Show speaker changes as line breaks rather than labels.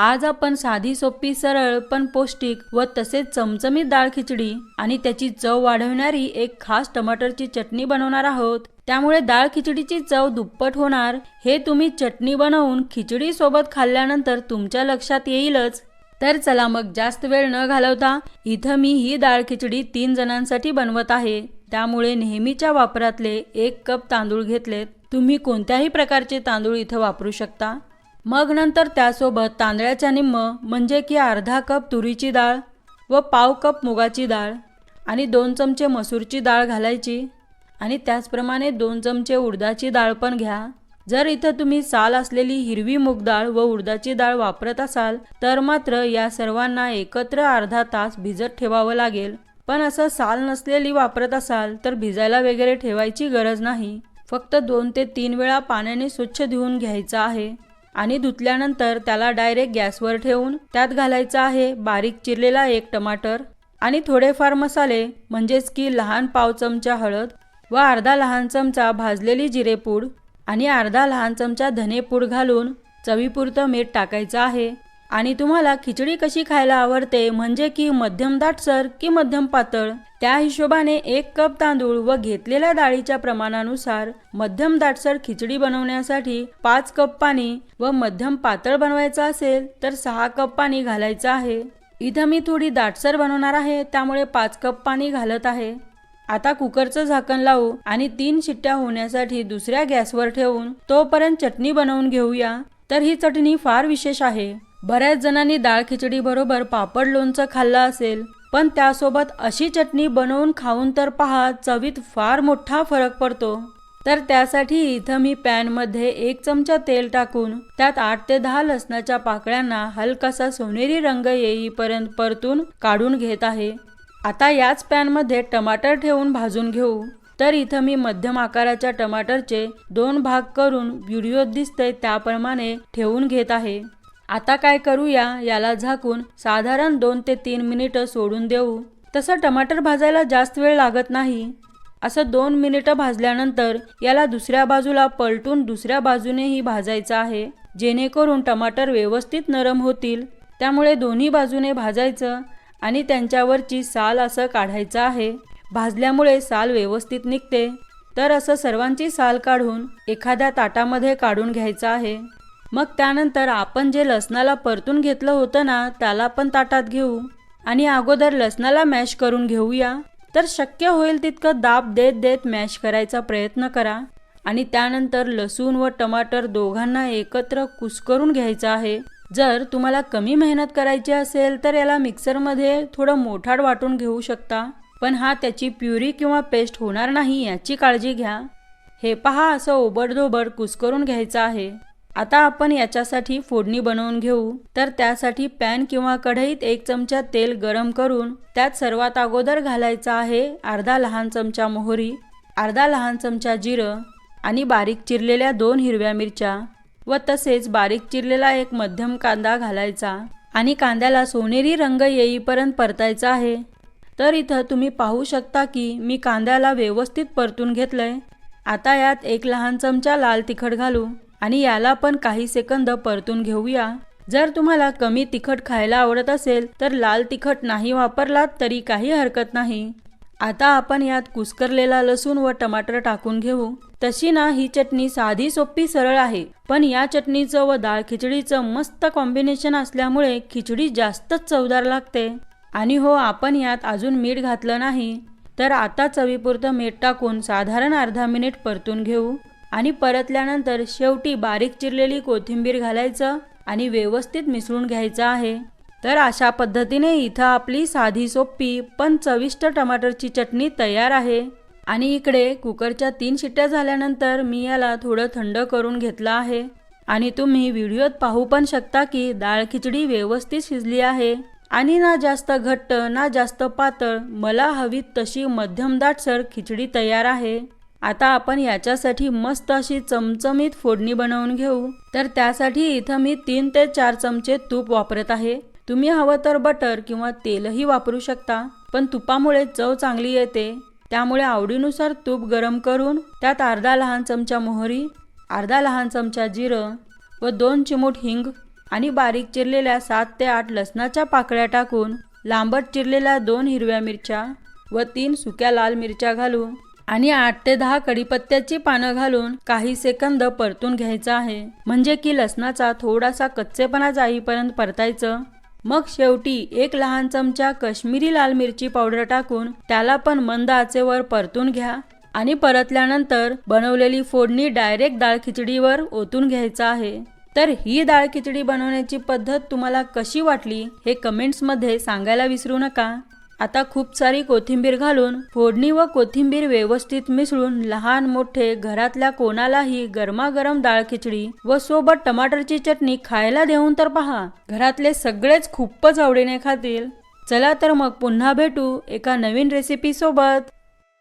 आज आपण साधी सोपी सरळ पण पौष्टिक व तसेच चमचमीत डाळ खिचडी आणि त्याची चव वाढवणारी एक खास टमाटरची चटणी बनवणार आहोत. त्यामुळे डाळ खिचडीची चव दुप्पट होणार. हे तुम्ही चटणी बनवून खिचडी सोबत खाल्ल्यानंतर तुमच्या लक्षात येईलच. तर चला मग जास्त वेळ न घालवता इथं मी ही डाळ खिचडी तीन जणांसाठी बनवत आहे. त्यामुळे नेहमीच्या वापरातले एक कप तांदूळ घेतलेत. तुम्ही कोणत्याही प्रकारचे तांदूळ इथं वापरू शकता. मग नंतर त्यासोबत तांदळाच्या निम्म म्हणजे की अर्धा कप तुरीची डाळ व पाव कप मुगाची डाळ आणि दोन चमचे मसूरची डाळ घालायची. आणि त्याचप्रमाणे दोन चमचे उडदाची डाळ पण घ्या. जर इथं तुम्ही साल असलेली हिरवी मूग डाळ व उडदाची डाळ वापरत असाल तर मात्र या सर्वांना एकत्र अर्धा तास भिजत ठेवावं लागेल. पण असं साल नसलेली वापरत असाल तर भिजायला वगैरे ठेवायची गरज नाही. फक्त दोन ते तीन वेळा पाण्याने स्वच्छ धुवून घ्यायचं आहे. आणि धुतल्यानंतर त्याला डायरेक्ट गॅसवर ठेवून त्यात घालायचा आहे बारीक चिरलेला एक टमाटर आणि थोडेफार मसाले म्हणजेच की लहान पाव चमचा हळद व अर्धा लहान चमचा भाजलेली जिरेपूड आणि अर्धा लहान चमचा धनेपूड घालून चवीपुरतं मीठ टाकायचं आहे. आणि तुम्हाला खिचडी कशी खायला आवडते म्हणजे की मध्यम दाटसर की मध्यम पातळ? त्या हिशोबाने एक कप तांदूळ व घेतलेल्या डाळीच्या प्रमाणानुसार मध्यम दाटसर खिचडी बनवण्यासाठी पाच कप पाणी व मध्यम पातळ बनवायचं असेल तर सहा कप पाणी घालायचं आहे. इथं मी थोडी दाटसर बनवणार आहे त्यामुळे पाच कप पाणी घालत आहे. आता कुकरचं झाकण लावू आणि तीन शिट्ट्या होण्यासाठी दुसऱ्या गॅसवर ठेवून तोपर्यंत चटणी बनवून घेऊया. तर ही चटणी फार विशेष आहे. बऱ्याच जणांनी डाळ खिचडी बरोबर पापड लोणचं खाल्लं असेल पण त्यासोबत अशी चटणी बनवून खाऊन तर पहा चवीत फार मोठा फरक पडतो. तर त्यासाठी इथं मी पॅनमध्ये एक चमचा तेल टाकून त्यात आठ ते दहा लसणाच्या पाकळ्यांना हलकासा सोनेरी रंग येईपर्यंत परतून काढून घेत आहे. आता याच पॅनमध्ये टमाटर ठेवून भाजून घेऊ. तर इथं मी मध्यम आकाराच्या टमाटरचे दोन भाग करून व्हिडिओत दिसतंय त्याप्रमाणे ठेवून घेत आहे. आता काय करूया याला झाकून साधारण दोन ते तीन मिनिटं सोडून देऊ. तसं टमाटर भाजायला जास्त वेळ लागत नाही. असं दोन मिनिटं भाजल्यानंतर याला दुसऱ्या बाजूला पलटून दुसऱ्या बाजूनेही भाजायचं आहे. जेणेकरून टमाटर व्यवस्थित नरम होतील. त्यामुळे दोन्ही बाजूने भाजायचं आणि त्यांच्यावरची साल असं काढायचं आहे. भाजल्यामुळे साल व्यवस्थित निघते. तर असं सर्वांची साल काढून एखाद्या ताटामध्ये काढून घ्यायचं आहे. मग त्यानंतर आपण जे लसणाला परतून घेतलं होतं ना त्याला पण ताटात घेऊ. आणि अगोदर लसणाला मॅश करून घेऊया. तर शक्य होईल तितकं दाब देत देत मॅश करायचा प्रयत्न करा. आणि त्यानंतर लसूण व टमाटर दोघांना एकत्र कुस्करून घ्यायचं आहे. जर तुम्हाला कमी मेहनत करायची असेल तर याला मिक्सरमध्ये थोडं मोठाड वाटून घेऊ शकता. पण हा त्याची प्युरी किंवा पेस्ट होणार नाही याची काळजी घ्या. हे पहा असं ओबडधोबड कुस्करून घ्यायचं आहे. आता आपण याच्यासाठी फोडणी बनवून घेऊ. तर त्यासाठी पॅन किंवा कढईत एक चमचा तेल गरम करून त्यात सर्वात अगोदर घालायचा आहे अर्धा लहान चमचा मोहरी अर्धा लहान चमचा जिरं आणि बारीक चिरलेल्या दोन हिरव्या मिरच्या व तसेच बारीक चिरलेला एक मध्यम कांदा घालायचा आणि कांद्याला सोनेरी रंग येईपर्यंत परतायचा आहे. तर इथं तुम्ही पाहू शकता की मी कांद्याला व्यवस्थित परतून घेतलंय. आता यात एक लहान चमचा लाल तिखट घालू. आणि याला पण काही सेकंद परतून घेऊया. जर तुम्हाला कमी तिखट खायला आवडत असेल तर लाल तिखट नाही वापरलात तरी काही हरकत नाही. आता आपण यात कुस्करलेला लसूण व टमाटर टाकून घेऊ. तशी ना ही चटणी साधी सोपी सरळ आहे पण या चटणीचं व डाळ खिचडीचं मस्त कॉम्बिनेशन असल्यामुळे खिचडी जास्तच चवदार लागते. आणि हो आपण यात अजून मीठ घातलं नाही तर आता चवीपुरतं मीठ टाकून साधारण अर्धा मिनिट परतून घेऊ. आणि परतल्यानंतर शेवटी बारीक चिरलेली कोथिंबीर घालायचं आणि व्यवस्थित मिसळून घ्यायचं आहे. तर अशा पद्धतीने इथं आपली साधी सोपी पण चविष्ट टमाटरची चटणी तयार आहे. आणि इकडे कुकरच्या तीन शिट्ट्या झाल्यानंतर मी याला थोडं थंड करून घेतलं आहे. आणि तुम्ही व्हिडिओत पाहू पण शकता की डाळ खिचडी व्यवस्थित शिजली आहे. आणि ना जास्त घट्ट ना जास्त पातळ मला हवी तशी मध्यम दाटसर खिचडी तयार आहे. आता आपण याच्यासाठी मस्त अशी चमचमीत फोडणी बनवून घेऊ. तर त्यासाठी इथं मी तीन ते चार चमचे तूप वापरत आहे. तुम्ही हवं तर बटर किंवा तेलही वापरू शकता पण तुपामुळे चव चांगली येते. त्यामुळे आवडीनुसार तूप गरम करून त्यात अर्धा लहान चमचा मोहरी अर्धा लहान चमचा जिरं व दोन चिमूट हिंग आणि बारीक चिरलेल्या सात ते आठ लसणाच्या पाकळ्या टाकून लांबट चिरलेल्या दोन हिरव्या मिरच्या व तीन सुक्या लाल मिरच्या घालून आणि आठ ते दहा कडीपत्त्याची पानं घालून काही सेकंद परतून घ्यायचं आहे. म्हणजे की लसणाचा थोडासा कच्चेपणा जाईपर्यंत परतायचं. मग शेवटी एक लहान चमचा काश्मीरी लाल मिरची पावडर टाकून त्याला पण मंद आचेवर परतून घ्या. आणि परतल्यानंतर बनवलेली फोडणी डायरेक्ट डाळ खिचडीवर ओतून घ्यायचं आहे. तर ही डाळ खिचडी बनवण्याची पद्धत तुम्हाला कशी वाटली हे कमेंट्समध्ये सांगायला विसरू नका. आता खूप सारी कोथिंबीर घालून फोडणी व कोथिंबीर व्यवस्थित मिसळून लहान मोठे घरातल्या कोणालाही गरमागरम डाळ खिचडी व सोबत टमाटरची चटणी खायला देऊन तर पहा. घरातले सगळेच खूपच आवडीने खातील. चला तर मग पुन्हा भेटू एका नवीन रेसिपी सोबत.